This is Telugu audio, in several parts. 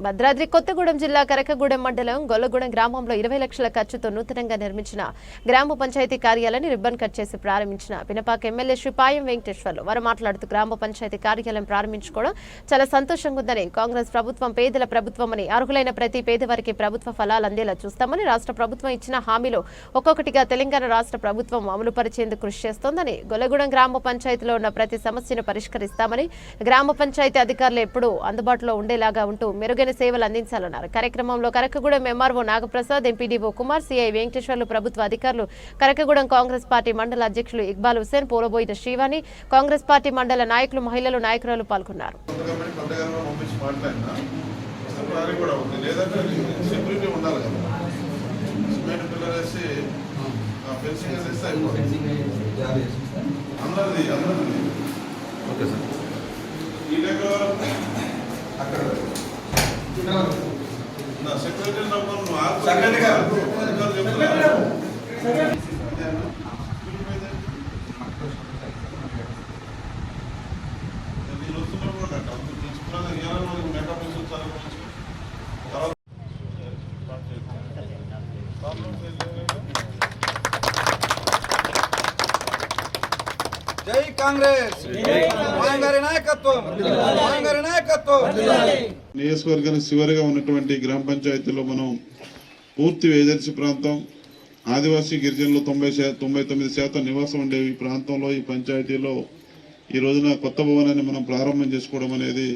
భద్రాద్రి కొత్తగూడెం జిల్లా కరకగూడెం మండలం గొల్లగూడెం గ్రామంలో ఇరవై లక్షల ఖర్చుతో నూతనంగా నిర్మించిన గ్రామ పంచాయతీ కార్యాలయాన్ని రిబ్బన్ కట్ చేసి ప్రారంభించిన పినపాక ఎమ్మెల్యే శ్రీ పాయం వెంకటేశ్వర్లు. వారు మాట్లాడుతూ గ్రామ పంచాయతీ కార్యాలయం ప్రారంభించుకోవడం చాలా సంతోషంగా ఉందని కాంగ్రెస్ ప్రభుత్వం పేదల ప్రభుత్వమని అర్హులైన ప్రతి పేదవారికి ప్రభుత్వ ఫలాలు అందేలా చూస్తామని రాష్ట్ర ప్రభుత్వం ఇచ్చిన హామీలు ఒక్కొక్కటిగా తెలంగాణ రాష్ట్ర ప్రభుత్వం అమలు పరిచేందుకు కృషి చేస్తోందని గొల్లగూడెం గ్రామ పంచాయతీలో ఉన్న ప్రతి సమస్యను పరిష్కరిస్తామని గ్రామ పంచాయతీ అధికారులు ఎప్పుడూ అందుబాటులో ఉండేలాగా ఉంటూ మెరుగైన సేవలు అందించాలన్నారు. కార్యక్రమంలో Karakagudem MRO Nagaprasad MPDO Kumar CI Venkateswarlu ప్రభుత్వ అధికారులు కరకగూడెం కాంగ్రెస్ పార్టీ మండల అధ్యక్షులు ఇక్బాల్ హుసేన్ పోలబోయిన శ్రీవాణి కాంగ్రెస్ పార్టీ మండల నాయకులు మహిళలు నాయకురాలు పాల్గొన్నారు. అందరిది అందరిది. Okay sir. ఈ దగ్గర అక్కడ ఆపు. సెక్రటరీ గారు. జై కాంగ్రెస్. గారి నాయకత్వం. గారి నాయకత్వం. నియోజకవర్గానికి చివరిగా ఉన్నటువంటి గ్రామ పంచాయతీలో మనం పూర్తి వేదర్శి ప్రాంతం ఆదివాసీ గిరిజనులు తొంభై తొంభై తొమ్మిది శాతం నివాసం ఉండే ఈ ప్రాంతంలో ఈ పంచాయతీలో ఈ రోజున కొత్త భవనాన్ని మనం ప్రారంభం చేసుకోవడం అనేది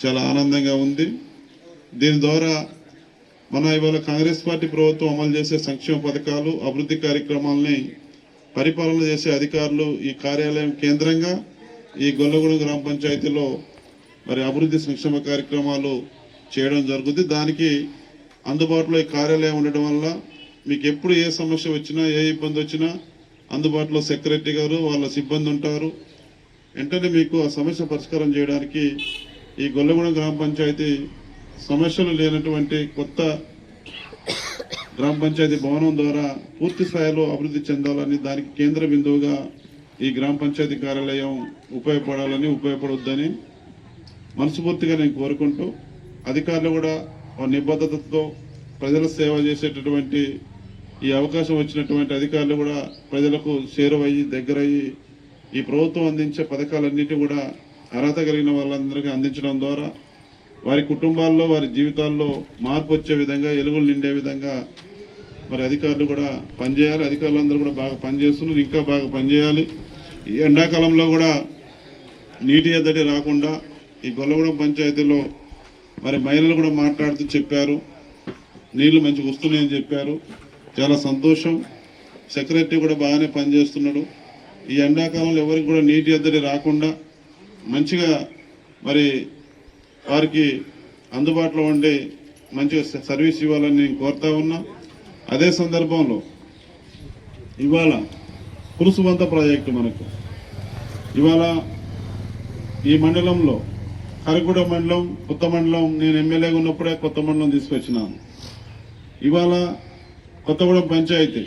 చాలా ఆనందంగా ఉంది. దీని ద్వారా మన ఇవాళ కాంగ్రెస్ పార్టీ ప్రభుత్వం అమలు చేసే సంక్షేమ పథకాలు అభివృద్ధి కార్యక్రమాలని పరిపాలన చేసే అధికారులు ఈ కార్యాలయం కేంద్రంగా ఈ గొల్లగూడెం గ్రామ పంచాయతీలో మరి అభివృద్ధి సంక్షేమ కార్యక్రమాలు చేయడం జరుగుతుంది దానికి అందుబాటులో ఈ కార్యాలయం ఉండడం వల్ల మీకు ఎప్పుడు ఏ సమస్య వచ్చినా ఏ ఇబ్బంది వచ్చినా అందుబాటులో సెక్రటరీ గారు వాళ్ళ సిబ్బంది ఉంటారు. వెంటనే మీకు ఆ సమస్య పరిష్కారం చేయడానికి ఈ గొల్లగూడెం గ్రామ పంచాయతీ సమస్యలు లేనటువంటి కొత్త గ్రామ పంచాయతీ భవనం ద్వారా పూర్తి స్థాయిలో అభివృద్ధి చెందాలని దానికి కేంద్ర బిందువుగా ఈ గ్రామ పంచాయతీ కార్యాలయం ఉపయోగపడాలని ఉపయోగపడొద్దని మనస్ఫూర్తిగా నేను కోరుకుంటూ అధికారులు కూడా నిబద్ధతతో ప్రజల సేవ చేసేటటువంటి ఈ అవకాశం వచ్చినటువంటి అధికారులు కూడా ప్రజలకు చేరువయ్యి దగ్గరయ్యి ఈ ప్రభుత్వం అందించే పథకాలన్నిటి కూడా అర్హత కలిగిన వాళ్ళందరికీ అందించడం ద్వారా వారి కుటుంబాల్లో వారి జీవితాల్లో మార్పు వచ్చే విధంగా ఎలుగులు నిండే విధంగా మరి అధికారులు కూడా పనిచేయాలి. అధికారులు అందరూ కూడా బాగా పనిచేస్తున్నారు. ఇంకా బాగా పనిచేయాలి. ఈ ఎండాకాలంలో కూడా నీటి ఎద్దడి రాకుండా ఈ గొల్లగూడెం పంచాయతీలో మరి మహిళలు కూడా మాట్లాడుతూ చెప్పారు. నీళ్ళు మంచిగా వస్తున్నాయని చెప్పారు. చాలా సంతోషం. సెక్రటరీ కూడా బాగానే పనిచేస్తున్నాడు. ఈ ఎండాకాలంలో ఎవరికి కూడా నీటి ఎద్దడి రాకుండా మంచిగా మరి వారికి అందుబాటులో ఉండి మంచిగా సర్వీస్ ఇవ్వాలని నేను కోరుతా ఉన్నా. అదే సందర్భంలో ఇవాళ కురుసుబంత ప్రాజెక్టు మనకు. ఇవాళ ఈ మండలంలో కరగూడ మండలం కొత్త మండలం నేను ఎమ్మెల్యేగా ఉన్నప్పుడే కొత్త మండలం తీసుకొచ్చినాను. ఇవాళ కొత్తగూడెం పంచాయతీ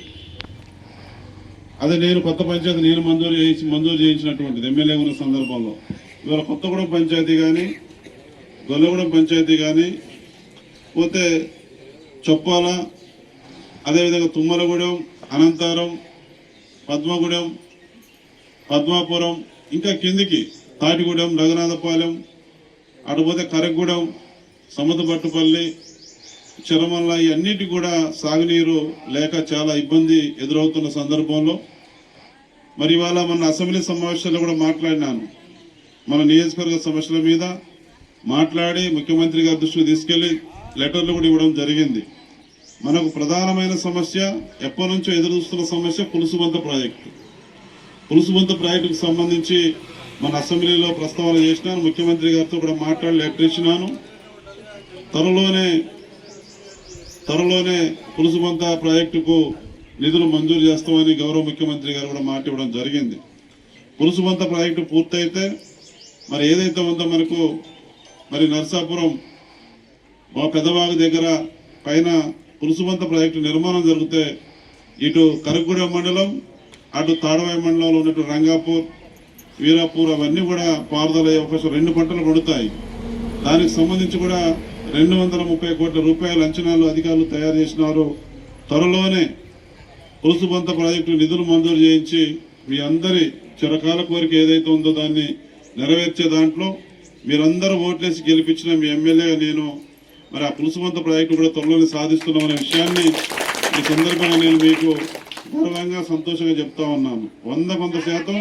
అదే నేను కొత్త పంచాయతీ నేను మంజూరు చేయించి మంజూరు చేయించినటువంటిది ఎమ్మెల్యే ఉన్న సందర్భంలో. ఇవాళ కొత్తగూడెం పంచాయతీ కానీ గొల్లగూడెం పంచాయతీ కానీ పోతే చొప్పాల అదేవిధంగా తుమ్మలగూడెం అనంతారం పద్మగూడెం పద్మాపురం ఇంకా కిందికి తాటిగూడెం రఘునాథపాలెం అటుపోతే కరగూడెం సముద్రపట్టుపల్లి చిరమల్ల ఇవన్నిటి కూడా సాగునీరు లేక చాలా ఇబ్బంది ఎదురవుతున్న సందర్భంలో మరి ఇవాళ మన అసెంబ్లీ సమావేశాల్లో కూడా మాట్లాడినాను. మన నియోజకవర్గ సమస్యల మీద మాట్లాడి ముఖ్యమంత్రి గారి దృష్టికి తీసుకెళ్ళి లెటర్లు కూడా ఇవ్వడం జరిగింది. మనకు ప్రధానమైన సమస్య ఎప్పటి నుంచో ఎదురుచూస్తున్న సమస్య పులుసుబంత ప్రాజెక్టు. పులుసుబంత ప్రాజెక్టుకు సంబంధించి మన అసెంబ్లీలో ప్రస్తావన చేసినాను ముఖ్యమంత్రి గారితో కూడా మాట్లాడి లెటర్ ఇచ్చినాను. త్వరలోనే త్వరలోనే పులుసుబంత ప్రాజెక్టుకు నిధులు మంజూరు చేస్తామని గౌరవ ముఖ్యమంత్రి గారు కూడా మాట ఇవ్వడం జరిగింది. పులుసుబంత ప్రాజెక్టు పూర్తయితే మరి ఏదైతే ఉందో మనకు మరి నర్సాపురం మా పెద్దవాగు దగ్గర పైన పులుసుబంత ప్రాజెక్టు నిర్మాణం జరిగితే ఇటు కరగూడెం మండలం అటు తాడవాయి మండలంలో ఉన్నట్టు రంగాపూర్ వీరాపూర్ అవన్నీ కూడా పారుదల అయ్యే అవకాశం రెండు పంటలు పడుతాయి. దానికి సంబంధించి కూడా రెండు వందల ముప్పై కోట్ల రూపాయల అంచనాలు అధికారులు తయారు చేసినారు. త్వరలోనే పులుసుబంత ప్రాజెక్టు నిధులు మంజూరు చేయించి మీ అందరి చిరకాల కోరిక ఏదైతే ఉందో దాన్ని నెరవేర్చే దాంట్లో మీరందరూ ఓట్లేసి గెలిపించిన మీ ఎమ్మెల్యే నేను మరి ఆ పులుసుమంత ప్రాజెక్టు కూడా త్వరలోనే సాధిస్తున్నామనే విషయాన్ని ఈ సందర్భంగా నేను మీకు గర్వంగా సంతోషంగా చెప్తా ఉన్నాను. వంద కొంత శాతం